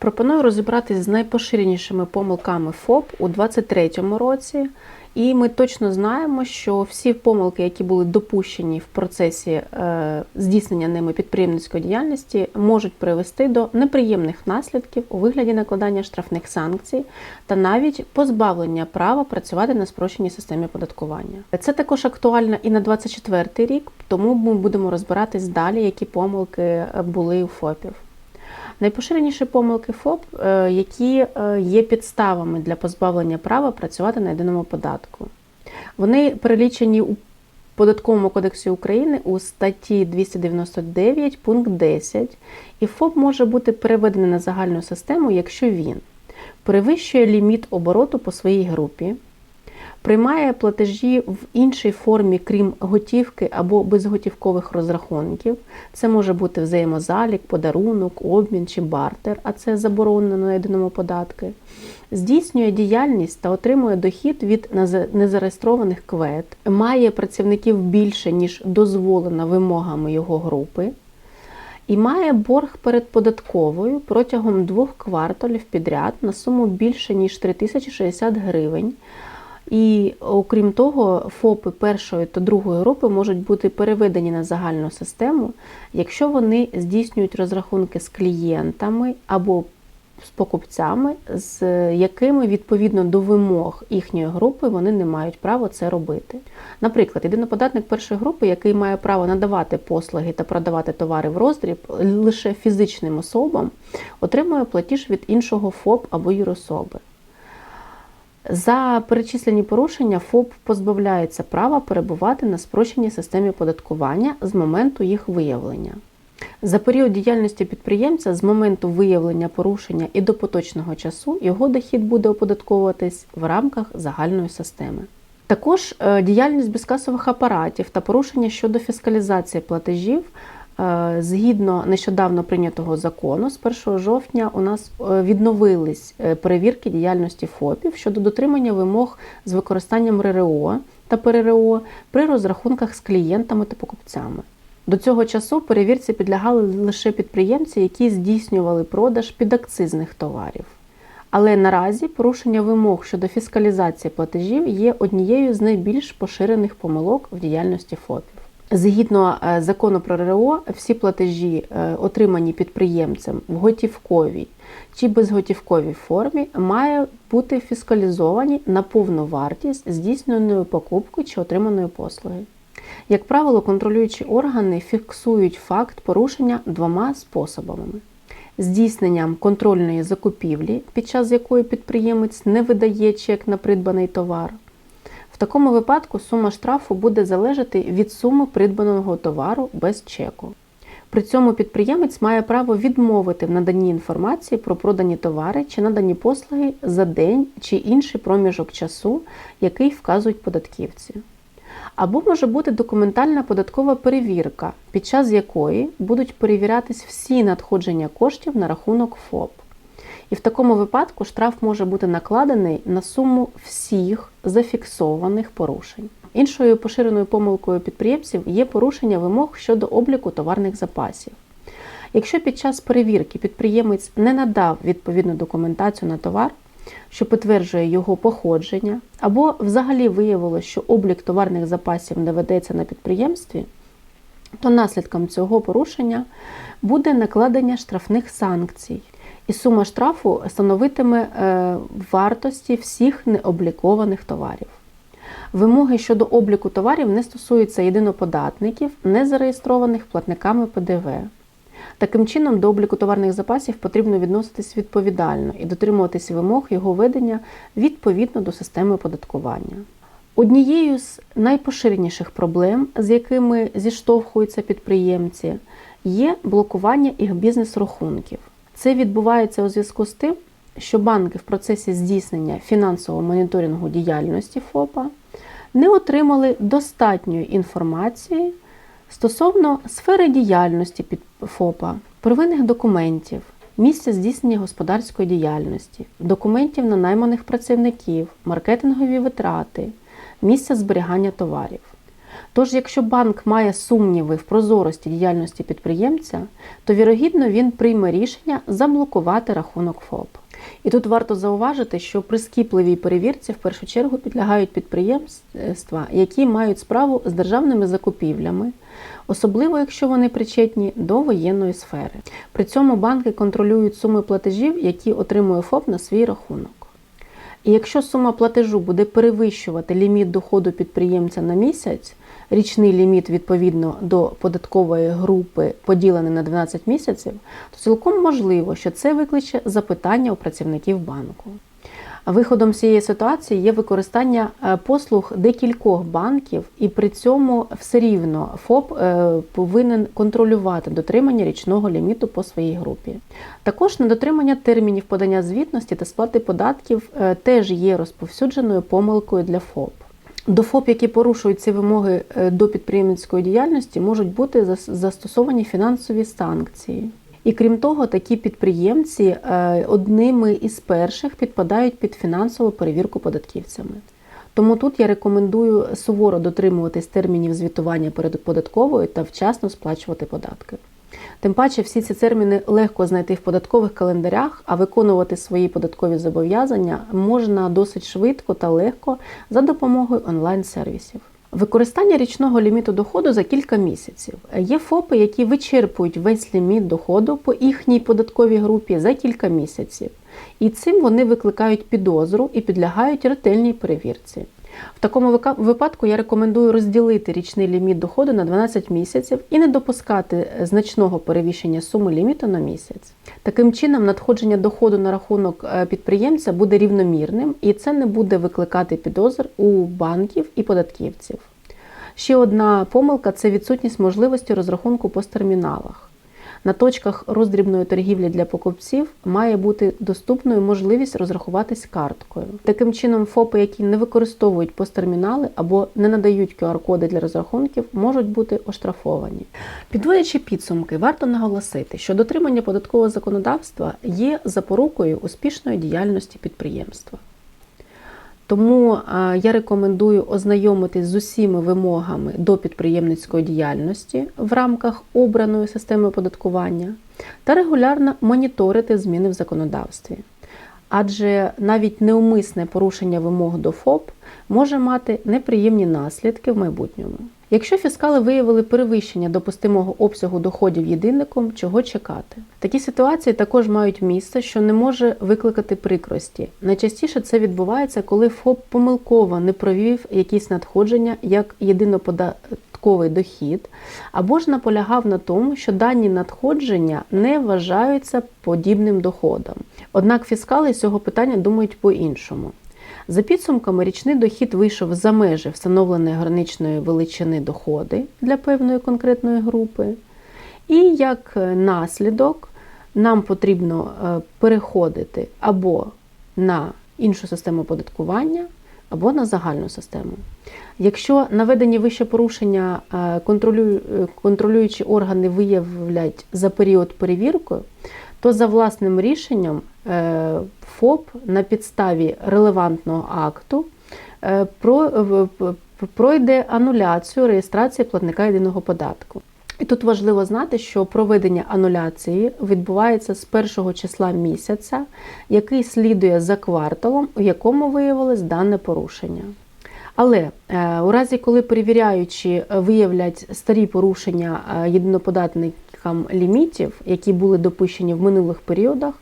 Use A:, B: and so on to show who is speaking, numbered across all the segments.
A: Пропоную розібратися з найпоширенішими помилками ФОП у 2023 році. І ми точно знаємо, що всі помилки, які були допущені в процесі е, здійснення ними підприємницької діяльності, можуть привести до неприємних наслідків у вигляді накладання штрафних санкцій та навіть позбавлення права працювати на спрощеній системі оподаткування. Це також актуально і на 2024 рік, тому ми будемо розбиратись далі, які помилки були у ФОПів. Найпоширеніші помилки ФОП, е, які е, є підставами для позбавлення права працювати на єдиному податку. Вони перелічені у Податковому кодексі України у статті 299 пункт 10, і ФОП може бути переведений на загальну систему, якщо він перевищує ліміт обороту по своїй групі приймає платежі в іншій формі, крім готівки або безготівкових розрахунків. Це може бути взаємозалік, подарунок, обмін чи бартер, а це заборонено на єдиному податки. Здійснює діяльність та отримує дохід від незареєстрованих квет, має працівників більше, ніж дозволено вимогами його групи. І має борг перед податковою протягом двох кварталів підряд на суму більше ніж 3060 гривень, і окрім того, ФОПи першої та другої групи можуть бути переведені на загальну систему, якщо вони здійснюють розрахунки з клієнтами або з покупцями, з якими відповідно до вимог їхньої групи вони не мають права це робити. Наприклад, єдиноподатник першої групи, який має право надавати послуги та продавати товари в роздріб лише фізичним особам, отримує платіж від іншого ФОП або юрособи. За перечислені порушення ФОП позбавляється права перебувати на спрощеній системі податкування з моменту їх виявлення. За період діяльності підприємця з моменту виявлення порушення і до поточного часу його дохід буде оподатковуватись в рамках загальної системи. Також е, діяльність безкасових апаратів та порушення щодо фіскалізації платежів згідно нещодавно прийнятого закону, з 1 жовтня у нас е, відновились е, перевірки діяльності ФОПів щодо дотримання вимог з використанням РРО та ПРРО при розрахунках з клієнтами та покупцями. До цього часу перевірці підлягали лише підприємці, які здійснювали продаж підакцизних товарів. Але наразі порушення вимог щодо фіскалізації платежів є однією з найбільш поширених помилок в діяльності ФОПів. Згідно е, закону про РРО, всі платежі, е, отримані підприємцем в готівковій чи безготівковій формі, мають бути фіскалізовані на повну вартість здійсненої покупки чи отриманої послуги. Як правило, контролюючі органи фіксують факт порушення двома способами: здійсненням контрольної закупівлі, під час якої підприємець не видає чек на придбаний товар такому випадку сума штрафу буде залежати від суми придбаного товару без чеку. При цьому підприємець має право відмовити в наданні інформації про продані товари чи надані послуги за день чи інший проміжок часу, який вказують податківці. Або може бути документальна податкова перевірка, під час якої будуть перевірятись всі надходження коштів на рахунок ФОП. І в такому випадку штраф може бути накладений на суму всіх зафіксованих порушень. Іншою поширеною помилкою підприємців є порушення вимог щодо обліку товарних запасів. Якщо під час перевірки підприємець не надав відповідну документацію на товар, що підтверджує його походження, або взагалі виявилось, що облік товарних запасів не ведеться на підприємстві, то наслідком цього порушення буде накладення штрафних санкцій і сума штрафу становитиме е, вартості всіх необлікованих товарів. Вимоги щодо обліку товарів не стосуються єдиноподатників, не зареєстрованих платниками ПДВ. Таким чином, до обліку товарних запасів потрібно відноситись відповідально і дотримуватись вимог його ведення відповідно до системи оподаткування. Однією з найпоширеніших проблем, з якими зіштовхуються підприємці, є блокування їх бізнес-рахунків. Це відбувається у зв'язку з тим, що банки в процесі здійснення фінансового моніторингу діяльності ФОПа не отримали достатньої інформації стосовно сфери діяльності ФОПа, первинних документів, місця здійснення господарської діяльності, документів на найманих працівників, маркетингові витрати, місця зберігання товарів. Тож, якщо банк має сумніви в прозорості діяльності підприємця, то вірогідно він прийме рішення заблокувати рахунок ФОП. І тут варто зауважити, що прискіпливій перевірці в першу чергу підлягають підприємства, які мають справу з державними закупівлями, особливо якщо вони причетні до воєнної сфери. При цьому банки контролюють суми платежів, які отримує ФОП на свій рахунок. І якщо сума платежу буде перевищувати ліміт доходу підприємця на місяць, річний ліміт відповідно до податкової групи поділений на 12 місяців, то цілком можливо, що це викличе запитання у працівників банку. Виходом з цієї ситуації є використання е, послуг декількох банків, і при цьому все рівно ФОП е, повинен контролювати дотримання річного ліміту по своїй групі. Також недотримання термінів подання звітності та сплати податків е, теж є розповсюдженою помилкою для ФОП. До ФОП, які порушують ці вимоги до підприємницької діяльності, можуть бути застосовані фінансові санкції. І крім того, такі підприємці е, одними із перших підпадають під фінансову перевірку податківцями. Тому тут я рекомендую суворо дотримуватись термінів звітування перед податковою та вчасно сплачувати податки. Тим паче, всі ці терміни легко знайти в податкових календарях, а виконувати свої податкові зобов'язання можна досить швидко та легко за допомогою онлайн-сервісів. Використання річного ліміту доходу за кілька місяців. Є ФОПи, які вичерпують весь ліміт доходу по їхній податковій групі за кілька місяців. І цим вони викликають підозру і підлягають ретельній перевірці. В такому випадку я рекомендую розділити річний ліміт доходу на 12 місяців і не допускати значного перевищення суми ліміту на місяць. Таким чином, надходження доходу на рахунок е, підприємця буде рівномірним і це не буде викликати підозр у банків і податківців. Ще одна помилка це відсутність можливості розрахунку по терміналах. На точках роздрібної торгівлі для покупців має бути доступною можливість розрахуватись карткою. Таким чином, ФОПи, які не використовують посттермінали або не надають QR-коди для розрахунків, можуть бути оштрафовані. Підводячи підсумки, варто наголосити, що дотримання податкового законодавства є запорукою успішної діяльності підприємства. Тому я рекомендую ознайомитись з усіма вимогами до підприємницької діяльності в рамках обраної системи оподаткування та регулярно моніторити зміни в законодавстві. Адже навіть неумисне порушення вимог до ФОП може мати неприємні наслідки в майбутньому. Якщо фіскали виявили перевищення допустимого обсягу доходів єдинником, чого чекати? Такі ситуації також мають місце, що не може викликати прикрості. Найчастіше це відбувається, коли ФОП помилково не провів якісь надходження як єдиноподатковий дохід, або ж наполягав на тому, що дані надходження не вважаються подібним доходом. Однак фіскали з цього питання думають по-іншому. За підсумками, річний дохід вийшов за межі встановленої граничної величини доходи для певної конкретної групи. І як наслідок нам потрібно е, переходити або на іншу систему оподаткування, або на загальну систему. Якщо наведені вище порушення е, контролюючі органи виявлять за період перевірки, то за власним рішенням е, ФОП на підставі релевантного акту е, пройде ануляцію реєстрації платника єдиного податку. І тут важливо знати, що проведення ануляції відбувається з першого числа місяця, який слідує за кварталом, у якому виявилось дане порушення. Але е, у разі, коли перевіряючи, виявлять старі порушення єдиноподатникам лімітів, які були допущені в минулих періодах,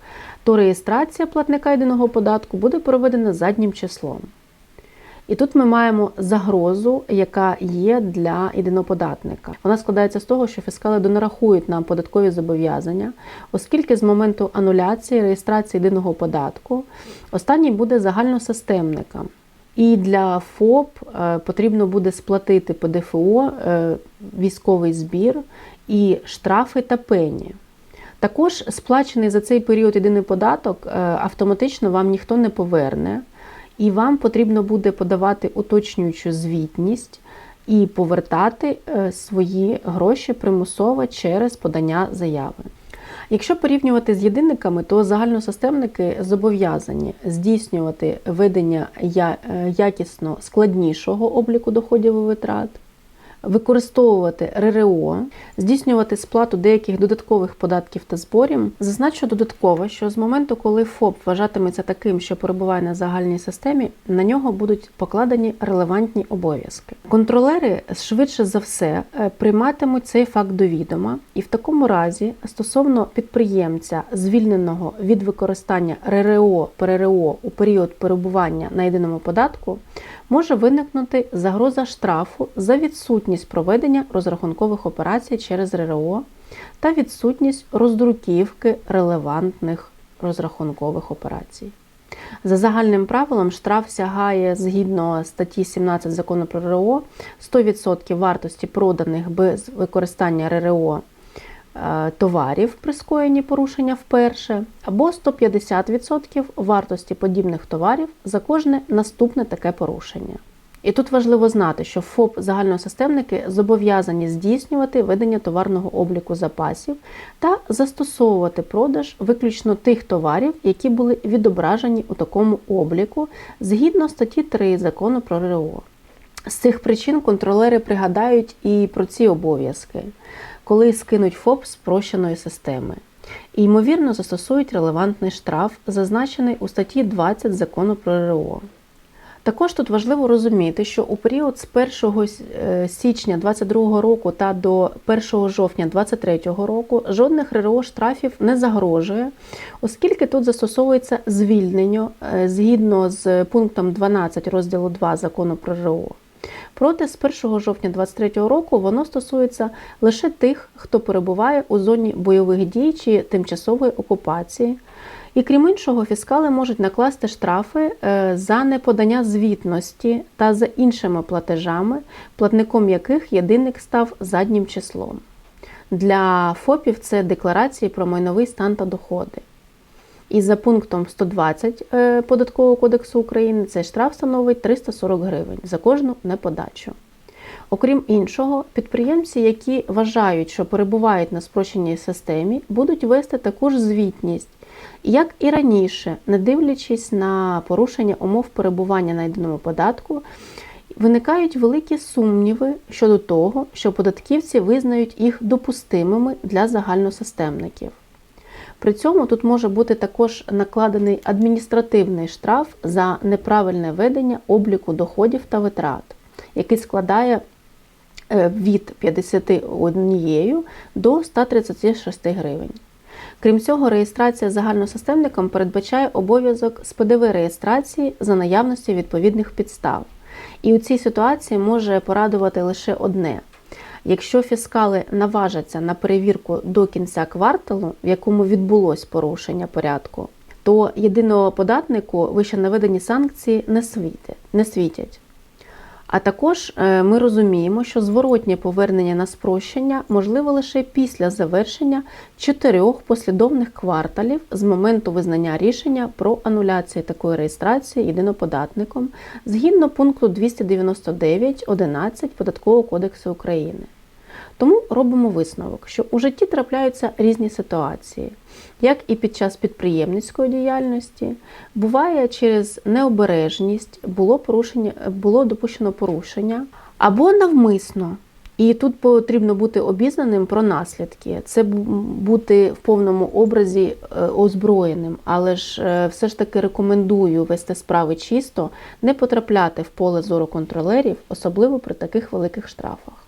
A: то реєстрація платника єдиного податку буде проведена заднім числом. І тут ми маємо загрозу, яка є для єдиноподатника. Вона складається з того, що фіскали донарахують нам податкові зобов'язання, оскільки з моменту ануляції реєстрації єдиного податку останній буде загальносистемником. І для ФОП е, потрібно буде сплатити ПДФО, е, військовий збір і штрафи та пені. Також сплачений за цей період єдиний податок е, автоматично вам ніхто не поверне, і вам потрібно буде подавати уточнюючу звітність і повертати е, свої гроші примусово через подання заяви. Якщо порівнювати з єдинниками, то загальносистемники зобов'язані здійснювати ведення е, якісно складнішого обліку доходів і витрат використовувати РРО, здійснювати сплату деяких додаткових податків та зборів. Зазначу додатково, що з моменту, коли ФОП вважатиметься таким, що перебуває на загальній системі, на нього будуть покладені релевантні обов'язки. Контролери швидше за все е, прийматимуть цей факт до відома, і в такому разі стосовно підприємця, звільненого від використання РРО ПРРО у період перебування на єдиному податку, може виникнути загроза штрафу за відсутність проведення розрахункових операцій через РРО та відсутність роздруківки релевантних розрахункових операцій. За загальним правилом, штраф сягає згідно статті 17 закону про РРО 100% вартості проданих без використання РРО товарів при скоєнні порушення вперше, або 150% вартості подібних товарів за кожне наступне таке порушення. І тут важливо знати, що ФОП загальносистемники зобов'язані здійснювати ведення товарного обліку запасів та застосовувати продаж виключно тих товарів, які були відображені у такому обліку згідно статті 3 закону про РРО. З цих причин контролери пригадають і про ці обов'язки, коли скинуть ФОП спрощеної системи. І, ймовірно, застосують релевантний штраф, зазначений у статті 20 закону про РРО. Також тут важливо розуміти, що у період з 1 е, січня 2022 року та до 1 жовтня 2023 року жодних РРО штрафів не загрожує, оскільки тут застосовується звільнення е, згідно з пунктом 12 розділу 2 закону про РРО. Проте з 1 жовтня 2023 року воно стосується лише тих, хто перебуває у зоні бойових дій чи тимчасової окупації. І крім іншого, фіскали можуть накласти штрафи е, за неподання звітності та за іншими платежами, платником яких єдиник став заднім числом. Для ФОПів це декларації про майновий стан та доходи. І за пунктом 120 е, Податкового кодексу України цей штраф становить 340 гривень за кожну неподачу. Окрім іншого, підприємці, які вважають, що перебувають на спрощеній системі, будуть вести таку ж звітність, як і раніше, не дивлячись на порушення умов перебування на єдиному податку, виникають великі сумніви щодо того, що податківці визнають їх допустимими для загальносистемників. При цьому тут може бути також накладений адміністративний штраф за неправильне ведення обліку доходів та витрат, який складає е, від 51 до 136 гривень. Крім цього, реєстрація загальносистемником передбачає обов'язок з ПДВ реєстрації за наявності відповідних підстав. І у цій ситуації може порадувати лише одне. Якщо фіскали наважаться на перевірку до кінця кварталу, в якому відбулось порушення порядку, то єдиного податнику вище наведені санкції не світять. А також е, ми розуміємо, що зворотнє повернення на спрощення можливо лише після завершення чотирьох послідовних кварталів з моменту визнання рішення про ануляцію такої реєстрації єдиноподатником згідно пункту 299.11 Податкового кодексу України. Тому робимо висновок, що у житті трапляються різні ситуації, як і під час підприємницької діяльності, буває через необережність було порушення, було допущено порушення або навмисно. І тут потрібно бути обізнаним про наслідки. Це бути в повному образі е, озброєним, але ж е, все ж таки рекомендую вести справи чисто, не потрапляти в поле зору контролерів, особливо при таких великих штрафах.